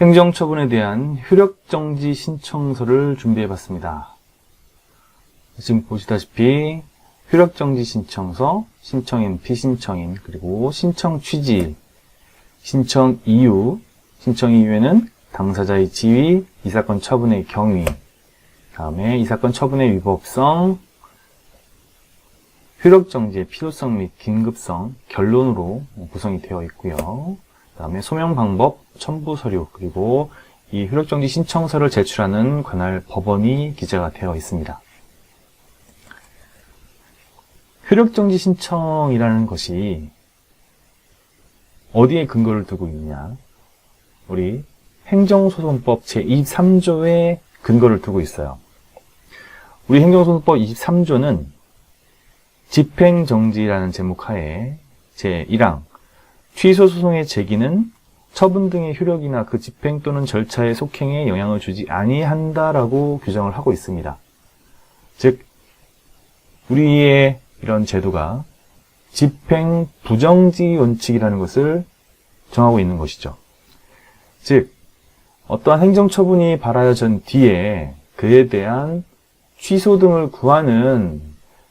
행정처분에 대한 효력정지 신청서를 준비해 봤습니다. 지금 보시다시피 효력정지 신청서, 신청인, 피신청인, 그리고 신청 취지, 신청 이유, 신청 이유에는 당사자의 지위, 이 사건 처분의 경위, 다음에 이 사건 처분의 위법성, 효력정지의 필요성 및 긴급성, 결론으로 구성이 되어 있고요. 그다음에 소명 방법, 첨부 서류, 그리고 이 효력정지 신청서를 제출하는 관할 법원이 기재가 되어 있습니다. 효력정지 신청이라는 것이 어디에 근거를 두고 있냐? 우리 행정소송법 제23조에 근거를 두고 있어요. 우리 행정소송법 23조는 집행정지라는 제목 하에 제1항 취소 소송의 제기는 처분 등의 효력이나 그 집행 또는 절차의 속행에 영향을 주지 아니한다라고 규정을 하고 있습니다. 즉 우리의 이런 제도가 집행 부정지 원칙이라는 것을 정하고 있는 것이죠. 즉 어떠한 행정처분이 발하여진 뒤에 그에 대한 취소 등을 구하는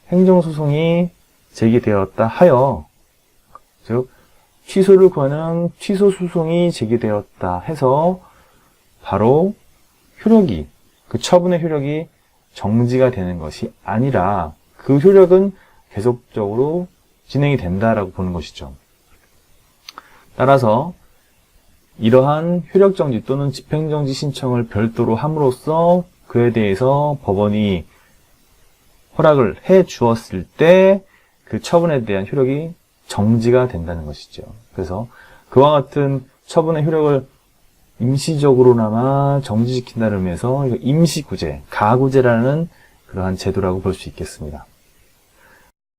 행정소송이 제기되었다 하여 즉 취소를 구하는 취소 소송이 제기되었다 해서 바로 효력이 그 처분의 효력이 정지가 되는 것이 아니라 그 효력은 계속적으로 진행이 된다라고 보는 것이죠. 따라서 이러한 효력정지 또는 집행정지 신청을 별도로 함으로써 그에 대해서 법원이 허락을 해 주었을 때 그 처분에 대한 효력이 정지가 된다는 것이죠. 그래서 그와 같은 처분의 효력을 임시적으로나마 정지시킨다는 의미에서 임시구제, 가구제라는 그러한 제도라고 볼 수 있겠습니다.